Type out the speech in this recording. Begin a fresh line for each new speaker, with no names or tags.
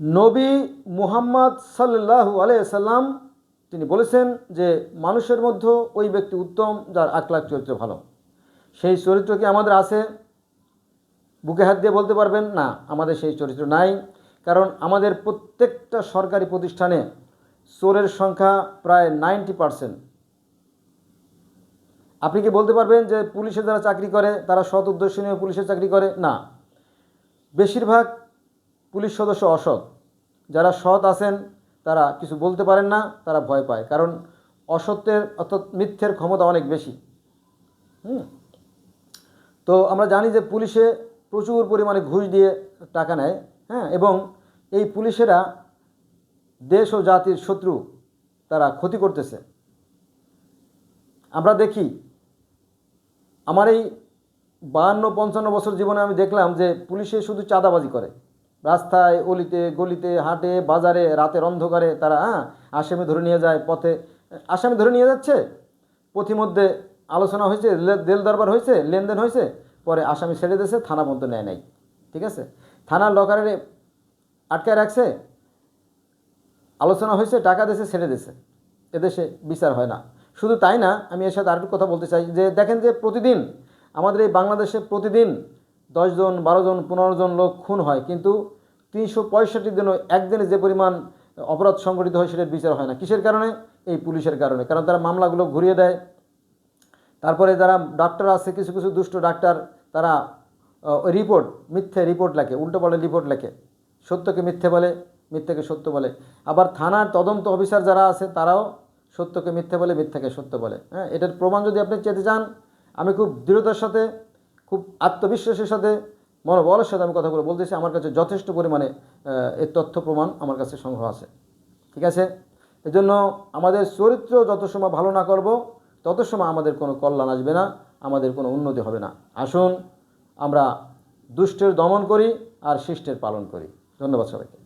নবী মুহাম্মদ আলাইহি সাল্লাম তিনি বলেছেন যে মানুষের মধ্যে ওই ব্যক্তি উত্তম যার আখলাখ চরিত্র ভালো। সেই চরিত্র কি আমাদের আছে? বুকে হাত দিয়ে বলতে পারবেন, না, আমাদের সেই চরিত্র নাই। কারণ আমাদের প্রত্যেকটা সরকারি প্রতিষ্ঠানে চোরের সংখ্যা প্রায় নাইনটি পারসেন্ট। আপনি কি বলতে পারবেন যে পুলিশে যারা চাকরি করে, তারা সৎ উদ্দেশ্য নিয়ে পুলিশের চাকরি করে? না। বেশিরভাগ পুলিশ সদস্য অসৎ। যারা সৎ আছেন, তারা কিছু বলতে পারেন না, তারা ভয় পায়। কারণ অসত্যের অর্থাৎ মিথ্যের ক্ষমতা অনেক বেশি। হুম? তো আমরা জানি যে পুলিশে প্রচুর পরিমাণে ঘুষ দিয়ে টাকা নেয় হ্যাঁ? এবং এই পুলিশেরা দেশ ও জাতির শত্রু তারা ক্ষতি করতেছে। আমরা দেখি, আমার এই বাহান্ন, পঞ্চান্ন বছর জীবনে আমি দেখলাম যে পুলিশে শুধু চাঁদাবাজি করে। রাস্তায়, অলিতে, গলিতে, হাটে, বাজারে, রাতের অন্ধকারে তারা হ্যাঁ আসামি ধরে নিয়ে যায় পথে। আসামি ধরে নিয়ে যাচ্ছে? পথিমধ্যে আলোচনা হয়েছে দেল দরবার হয়েছে, লেনদেন হয়েছে, পরে আসামি ছেড়ে দিয়েছে, থানা পর্যন্ত নেয় নাই। ঠিক আছে? থানার লকারে আটকায় রাখছে, আলোচনা হয়েছে, টাকা দেশে ছেড়ে দিয়েছে। এদেশে বিচার হয় না। শুধু তাই না, আমি এর সাথে আরেকটু কথা বলতে চাই যে, দেখেন যে প্রতিদিন, আমাদের এই বাংলাদেশে প্রতিদিন দশজন বারো জন পনেরো জন লোক খুন হয়। কিন্তু তিনশো পঁয়ষট্টি দিনও একদিনে যে পরিমাণ অপরাধ সংগঠিত হয় সেটার বিচার হয় না। কিসের কারণে? এই পুলিশের কারণে। কারণ তারা মামলাগুলো ঘুরিয়ে দেয়। তারপরে যারা ডাক্তার আছে, কিছু কিছু দুষ্ট ডাক্তার তারা রিপোর্ট মিথ্যে রিপোর্ট লেখে, উল্টো রিপোর্ট লেখে। সত্যকে মিথ্যে বলে, মিথ্যাকে সত্য বলে। আবার থানার তদন্ত অফিসার যারা আছে, তারাও সত্যকে মিথ্যে বলে, মিথ্যাকে সত্য বলে। হ্যাঁ এটার প্রমাণ যদি আপনি চেতে চান, আমি খুব দৃঢ়তার সাথে খুব আত্মবিশ্বাসের সাথে, মনোবলের সাথে আমি কথাগুলো বলতেছি। আমার কাছে যথেষ্ট পরিমাণে এর তথ্য প্রমাণ আমার কাছে সংগ্রহ আছে। ঠিক আছে? এজন্য আমাদের চরিত্র যত সময় ভালো না করব, তত সময় আমাদের কোনো কল্যাণ আসবে না, আমাদের কোনো উন্নতি হবে না। আসুন, আমরা দুষ্টের দমন করি আর শিষ্টের পালন করি। ধন্যবাদ সবাইকে।